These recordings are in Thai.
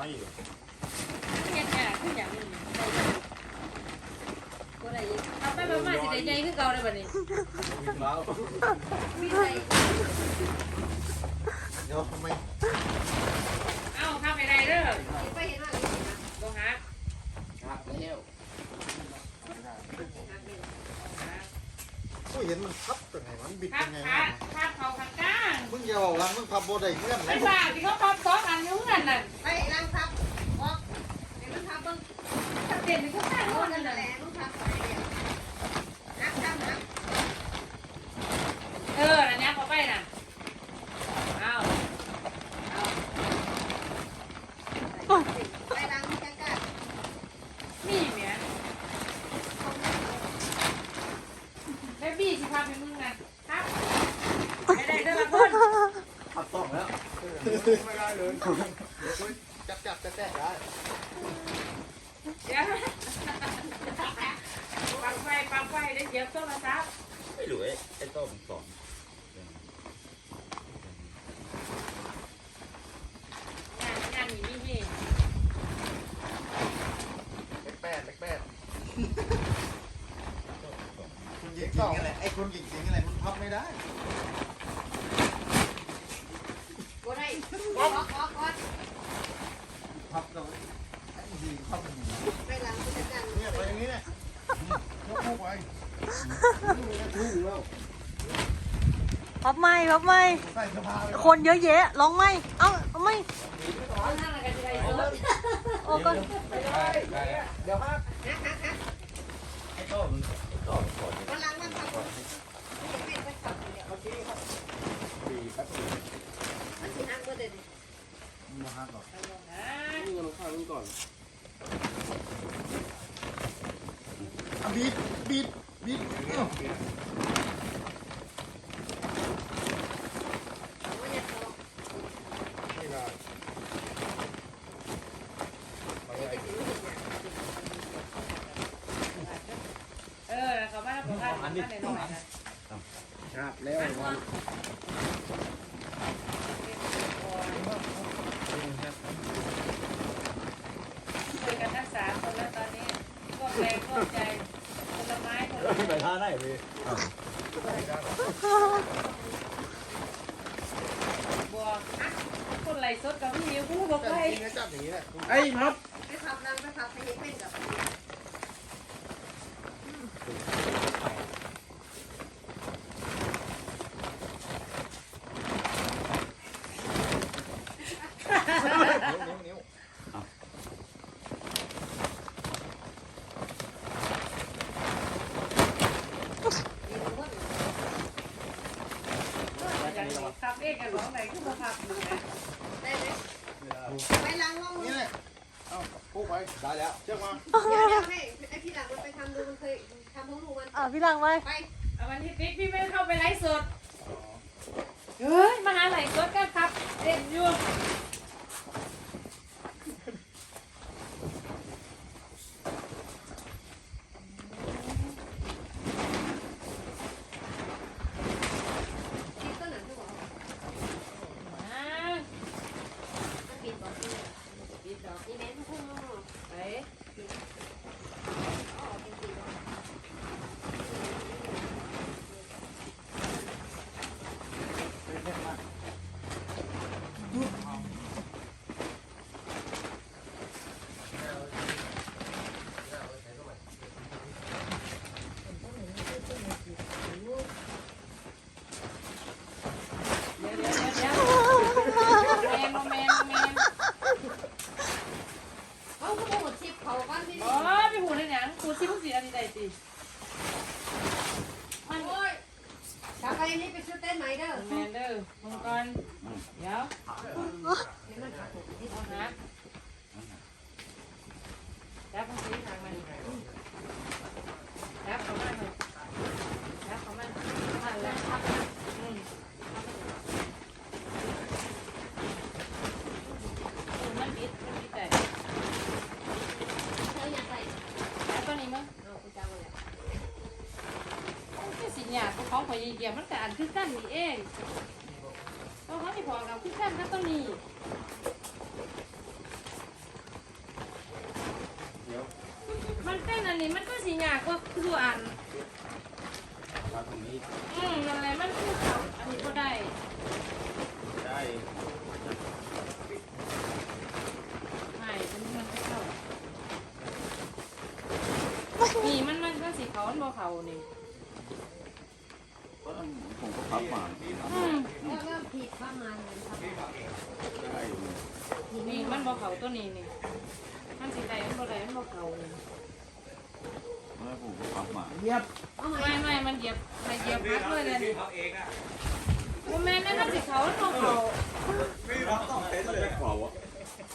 น้อยอยู่เฮ็ดงานคืออย่างนี้บ่ได้ยินเอาไปมามาสิได้ใหญ่คือเก่าได้บัดนี้เมามีใครเดี๋ยวทำไมเอาทำไปได้เด้อไปเห็นว่าอะไรนะบ่ฮักครับแล้วฮักกูเห็นมันพับยังไงมันบิดฮัยักงไงขาขาเขาข้างกลางมึงอย่าบอกว่ามึงพับโบได้เงื่อนไอ้เลยบ้าที่เขาพับสองอันอยู่นั่นน่ะไปล้างทับออกเห็นมันทับเบิ่ง เต้นก็ข้างโน่นนั่นแหน่ะละลูกทับไปเนี่ยนักทับนักเอออันเนี้ยเขาไปน่ะเอาไปล้างที่จักรนี่แหม่แม่บี้สิพาไปมึงนะครับไม่ได้เด้อละคนขับต้องแล้วไม่ได้เลยจับจับจะแตะได้ เดี๋ยวปักไฟปักไฟ ได้เดี๋ยวโทรศัพท์ไม่รู้ไอ้ไอ้ต้มสอนงานงานนี้นี่นี่เล็กแปดเล็กแปดคุณยิงจริงอะไรไอ้คนยิงจริงอะไรมันพับไม่ได้บ่ได้ออกออกออกพับแล้วไอ้ยิงพับอย่างนี้ไปล้างที่จักรเนี่ยไปอย่างนี้เนี่ยยกพวกไปถูกแล้ว พับไม่พับไม่คนเยอะแยะร้องไม่เอ้าเอาไม่เอาทางอะไรกันจะได้เออโอ้ก็เดี๋ยวครับนักนักนักไอ้ต้มไอ้ต้มสอนมันล้างมันทับไม่เป็นไปทับเนี่ยเมื่อกี้ครับปีแป๊บนึงมันสิหักบ่ได้มาฮักหรอกนี่กันข้าวนี่ก่อนอะบีบบีบ บีบเอ้ามันจะทะไม่ได้เออเขามาแล้วผมว่าอันนี้หน่อยนะครับแล้วมันวันช่วยกันรักษาคนแล้วตอนนี้ก็แรงก็ใจคนละไม้คนละไปท่าไหนพี่บวกคนไหลสดกับพี่มิวผู้บอกไปจริงนะจับอย่างนี้แหละไอ้น็อตไปทับล้างไปทับให้เป็นกับ นิ้วนิ้ว ขับเองกันร้องไหนก็มาขับอยู่นะ ได้ไหม ไปล้างห้องนี่นี่แหละเอ้าปุ๊บไปได้แล้วเชือกมาเดี๋ยวเดี๋ยวให้ไอ้พี่หลังมันไปทำดูมันเคยทำของลูกมันอะพี่หลังไปไปเอาวันที่ปิ๊กพี่ไม่เข้าไปไลฟ์สด เฮ้ย มาหาไหลสดกันครับเด่นอยู่ คิดก็หนังที่บอก มา มันปิดบอกนี่ปิดดอกนี่แม่ทุกคน ไป อ๋อเป็นปิดดอก เดี๋ยวเดี๋ยวเดี๋ยวเดี๋ยวแมนบ่แมนบ่แมน เขาก็บอกว่าชิปเขาบ้านที่ อ๋อไปหูในหนัง กันได้สิมันโอ้ยถ้าไปนี่ไปชุดเต้นไหมเด้อแมนเด้อมังกรเดี๋ยวเห็นมันขาดนี่เอาหาจับมึงสีทางมัน เหยียบมันก็อันคือกันนี่เองเพราะเขาไม่พอกับคือกันก็ต้องมีมันเต้นอันนี้มันก็สีหยากกว่าคืออันครับนี้อืมอะไรมันคือเขาอันนี้ก็ได้ได้ใช่อันนี้มันไม่เข้านี่มันมันก็สีเขาอันบ่เขานี่ ผมก็พับมาอืมแล้วก็ผิดประมาณนั้นครับได้อยู่นี่มันบ่เขาตัวนี้นี่มันสิได้มันบ่ได้มันบ่เขานี่แล้วผมก็พับมาเอาใหม่ไม่ไม่มันเหยียบมันเหยียบพักเลยเลยนี่บ่แม่นนั่นมันสิเขามันบ่เขาเต้นเลยขวาอะ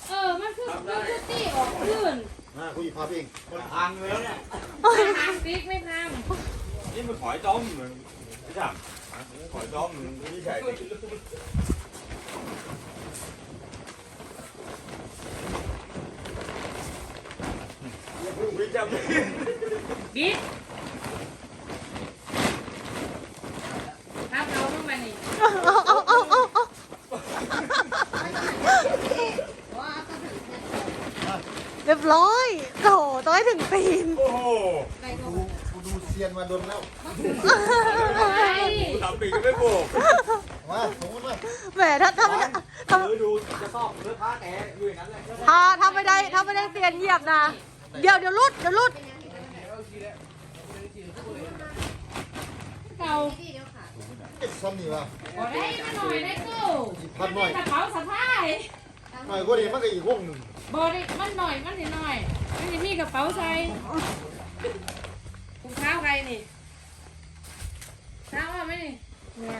เออ มันคือมันคือตีออกลื่นมาคุยพับเองคนพังเลยเนี่ยทางติ๊กไม่ทางนี่มันขอยจ้อมเหมือนพี่ถาม ขอยจ้อมเหมือนพี่ชายพี่จำบิ๊กถ้าเขาลงมานี่ เอาเอาเอาเอาเอา ว่าก็ถึงจะ เรียบร้อยโถต้อ งให้ถึงตีนโอ้โหได้ก็กูกูดูเซียนมาโดนแล้วไอ้กูทำปีกก็ไม่โบกมาสมมติว่าแหมถ้าถ้าไม่ได้ถ้าเออดูจะซอกเสื้อผ้าแกอยู่อย่างนั้นแหละถ้าถ้าไม่ได้ถ้าไม่ได้เตียนเหยียบนะ เดี๋ยวเดี๋ยวรุดเดี๋ยวรุดเก่าที่เดียวค่ะซ้ำนี่ว่าบ่ได้มาหน่อยได้กูพันหน่อยกระเป๋าสะพาย หน่อยก็ดีมันก็อีกวงหนึ่งบ่ได้มันหน่อย มันนิดหน่อยมันสิมีกระเป๋าใส่ถุงเท้าใครนี่เท้าว่าไหมนี่เนี่ย